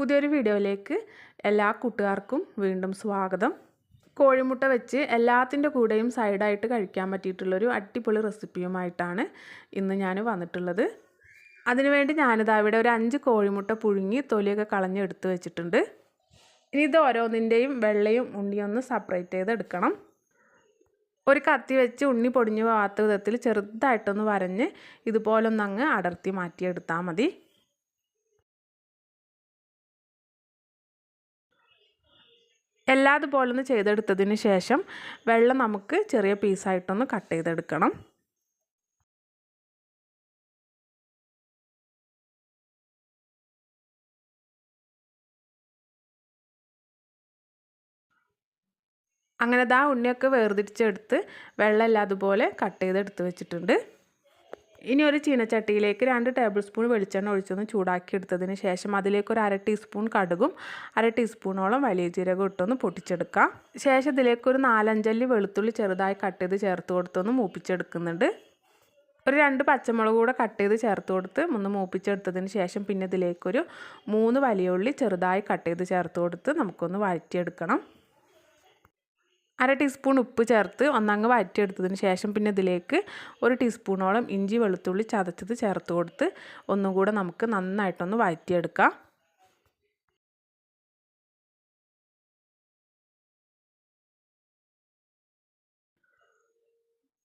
പുതിയൊരു വീഡിയോയിലേക്ക് എല്ലാ കൂട്ടുകാർക്കും വീണ്ടും സ്വാഗതം. കോഴിമുട്ട വെച്ച് എല്ലാത്തിന്റെ കൂടെയും സൈഡായിട്ട് കഴിക്കാൻ പറ്റിയിട്ടുള്ളൊരു അടിപൊളി റെസിപ്പിയുമായിട്ടാണ് ഇന്ന് ഞാൻ വന്നിട്ടുള്ളത്. അതിനുവേണ്ടി ഞാനിതാ ഇവിടെ ഒരു അഞ്ച് കോഴിമുട്ട പുഴുങ്ങി തൊലിയൊക്കെ കളഞ്ഞ് വെച്ചിട്ടുണ്ട്. ഇനി ഇത് ഓരോന്നിന്റെയും വെള്ളയും ഉണ്ണിയും ഒന്ന് സെപ്പറേറ്റ് ചെയ്തെടുക്കണം. ഒരു കത്തി വെച്ച് ഉണ്ണി പൊടിഞ്ഞു പോകാത്ത വിധത്തിൽ ചെറുതായിട്ടൊന്ന് വരഞ്ഞ് ഇതുപോലൊന്നങ്ങ് അടർത്തി മാറ്റിയെടുത്താൽ മതി. എല്ലാ അതുപോലെ ഒന്ന് ചെയ്തെടുത്തതിന് ശേഷം വെള്ളം നമുക്ക് ചെറിയ പീസായിട്ടൊന്ന് കട്ട് ചെയ്തെടുക്കണം. അങ്ങനെ ദാ ഉണ്ണിയൊക്കെ വേർതിരിച്ചെടുത്ത് വെള്ളമെല്ലാം അതുപോലെ കട്ട് ചെയ്തെടുത്ത് വെച്ചിട്ടുണ്ട്. ഇനി ഒരു ചീനച്ചട്ടിയിലേക്ക് രണ്ട് ടേബിൾ സ്പൂൺ വെളിച്ചെണ്ണ ഒഴിച്ചൊന്ന് ചൂടാക്കി എടുത്തതിന് ശേഷം അതിലേക്ക് ഒരു അര ടീസ്പൂൺ കടുകും അര ടീസ്പൂണോളം വലിയ ജീരകം ഇട്ടൊന്ന് പൊട്ടിച്ചെടുക്കാം. ശേഷം ഇതിലേക്ക് ഒരു നാലഞ്ചല്ലി വെളുത്തുള്ളി ചെറുതായി കട്ട് ചെയ്ത് ചേർത്ത് കൊടുത്തൊന്ന് മൂപ്പിച്ചെടുക്കുന്നുണ്ട്. ഒരു രണ്ട് പച്ചമുളക് കൂടെ കട്ട് ചെയ്ത് ചേർത്ത് കൊടുത്ത് ഒന്ന് മൂപ്പിച്ചെടുത്തതിന് ശേഷം പിന്നെ ഇതിലേക്കൊരു മൂന്ന് വലിയ ഉള്ളി ചെറുതായി കട്ട് ചെയ്ത് ചേർത്ത് കൊടുത്ത് നമുക്കൊന്ന് വഴറ്റിയെടുക്കണം. അര ടീസ്പൂൺ ഉപ്പ് ചേർത്ത് ഒന്നങ്ങ് വഴറ്റിയെടുത്തതിന് ശേഷം പിന്നെ ഇതിലേക്ക് ഒരു ടീസ്പൂണോളം ഇഞ്ചി വെളുത്തുള്ളി ചതച്ചത് ചേർത്ത് കൊടുത്ത് ഒന്നും കൂടെ നമുക്ക് നന്നായിട്ടൊന്ന് വഴറ്റിയെടുക്കാം.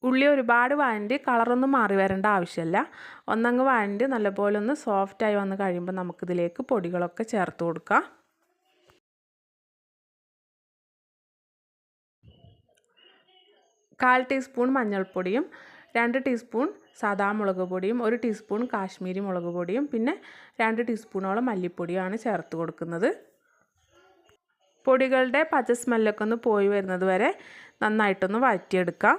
ഉള്ളി ഒരുപാട് വഴണ്ടി കളറൊന്നും മാറി വരേണ്ട ആവശ്യമില്ല. ഒന്നങ്ങ് വഴണ്ടി നല്ലപോലെ ഒന്ന് സോഫ്റ്റായി വന്ന് കഴിയുമ്പോൾ നമുക്കിതിലേക്ക് പൊടികളൊക്കെ ചേർത്ത് കൊടുക്കാം. കാൽ ടീസ്പൂൺ മഞ്ഞൾപ്പൊടിയും രണ്ട് ടീസ്പൂൺ സാദാ മുളക് പൊടിയും ഒരു ടീസ്പൂൺ കാശ്മീരി മുളക് പൊടിയും പിന്നെ രണ്ട് ടീസ്പൂണോളം മല്ലിപ്പൊടിയുമാണ് ചേർത്ത് കൊടുക്കുന്നത്. പൊടികളുടെ പച്ച സ്മെല്ലൊക്കെ ഒന്ന് പോയി വരുന്നത് വരെ നന്നായിട്ടൊന്ന് വഴറ്റിയെടുക്കാം.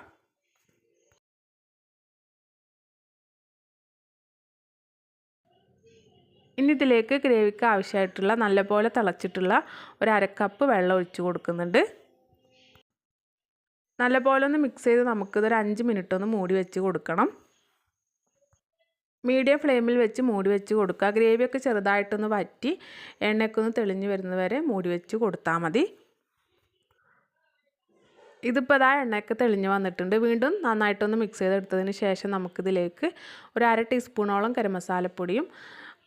ഇനി ഇതിലേക്ക് ഗ്രേവിക്ക് ആവശ്യമായിട്ടുള്ള നല്ലപോലെ തിളച്ചിട്ടുള്ള ഒരു അരക്കപ്പ് വെള്ളം ഒഴിച്ചു കൊടുക്കുന്നുണ്ട്. നല്ലപോലെ ഒന്ന് മിക്സ് ചെയ്ത് നമുക്കിതൊരു അഞ്ച് മിനിറ്റ് ഒന്ന് മൂടി വെച്ച് കൊടുക്കണം. മീഡിയം ഫ്ലെയിമിൽ വെച്ച് മൂടി വെച്ച് കൊടുക്കുക. ഗ്രേവിയൊക്കെ ചെറുതായിട്ടൊന്ന് വറ്റി എണ്ണയൊക്കെ ഒന്ന് തെളിഞ്ഞ് വരുന്നവരെ മൂടി വെച്ച് കൊടുത്താൽ മതി. ഇതിപ്പോൾ ഇതാ എണ്ണയൊക്കെ തെളിഞ്ഞ് വന്നിട്ടുണ്ട്. വീണ്ടും നന്നായിട്ടൊന്ന് മിക്സ് ചെയ്തെടുത്തതിന് ശേഷം നമുക്കിതിലേക്ക് ഒരു അര ടീസ്പൂണോളം ഗരം മസാലപ്പൊടിയും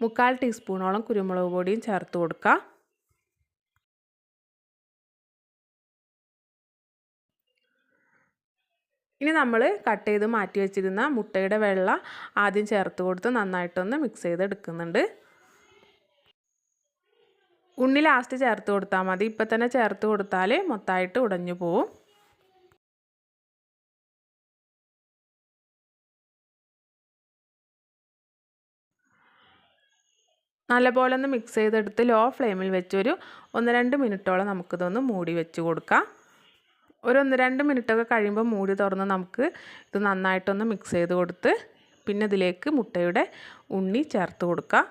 മുക്കാൽ ടീസ്പൂണോളം കുരുമുളക് പൊടിയും ചേർത്ത് കൊടുക്കുക ഇനി നമ്മൾ കട്ട് ചെയ്ത് മാറ്റി വെച്ചിരുന്ന മുട്ടയുടെ വെള്ള ആദ്യം ചേർത്ത് കൊടുത്ത് നന്നായിട്ടൊന്ന് മിക്സ് ചെയ്തെടുക്കുന്നുണ്ട്. ഉണ്ണി ലാസ്റ്റ് ചേർത്ത് കൊടുത്താൽ മതി. ഇപ്പം തന്നെ ചേർത്ത് കൊടുത്താൽ മൊത്തമായിട്ട് ഉടഞ്ഞു പോവും. നല്ലപോലെ ഒന്ന് മിക്സ് ചെയ്തെടുത്ത് ലോ ഫ്ലെയിമിൽ വെച്ചൊരു ഒന്ന് രണ്ട് മിനിറ്റോളം നമുക്കിതൊന്ന് മൂടി വെച്ച് കൊടുക്കാം. ഒരു ഒന്ന് രണ്ട് മിനിറ്റൊക്കെ കഴിയുമ്പോൾ മൂടി തുറന്ന് നമുക്ക് ഇത് നന്നായിട്ടൊന്ന് മിക്സ് ചെയ്ത് കൊടുത്ത് പിന്നെ ഇതിലേക്ക് മുട്ടയുടെ ഉണ്ണി ചേർത്ത് കൊടുക്കുക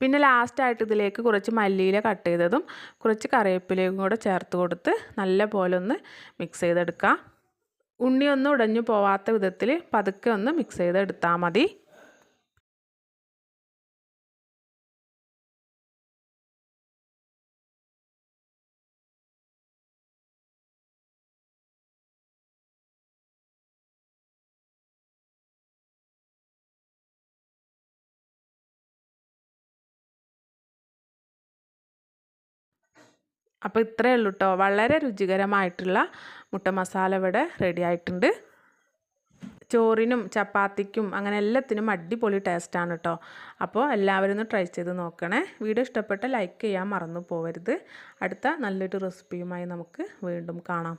പിന്നെ ലാസ്റ്റായിട്ട് ഇതിലേക്ക് കുറച്ച് മല്ലിയില കട്ട് ചെയ്തതും കുറച്ച് കറിവേപ്പിലയും കൂടെ ചേർത്ത് കൊടുത്ത് നല്ല പോലെ ഒന്ന് മിക്സ് ചെയ്തെടുക്കുക ഉണ്ണി ഒന്നും ഉടഞ്ഞു പോവാത്ത വിധത്തിൽ പതുക്കെ ഒന്ന് മിക്സ് ചെയ്തെടുത്താൽ മതി. അപ്പോൾ ഇത്രയേ ഉള്ളൂ കേട്ടോ വളരെ രുചികരമായിട്ടുള്ള മുട്ട മസാല ഇവിടെ റെഡി ആയിട്ടുണ്ട്. ചോറിനും ചപ്പാത്തിക്കും അങ്ങനെ എല്ലാത്തിനും അടിപൊളി ടേസ്റ്റാണ് കേട്ടോ അപ്പോൾ എല്ലാവരും ഒന്ന് ട്രൈ ചെയ്ത് നോക്കണേ. വീഡിയോ ഇഷ്ടപ്പെട്ട ലൈക്ക് ചെയ്യാൻ മറന്നു പോകരുത് അടുത്ത നല്ലൊരു റെസിപ്പിയുമായി നമുക്ക് വീണ്ടും കാണാം.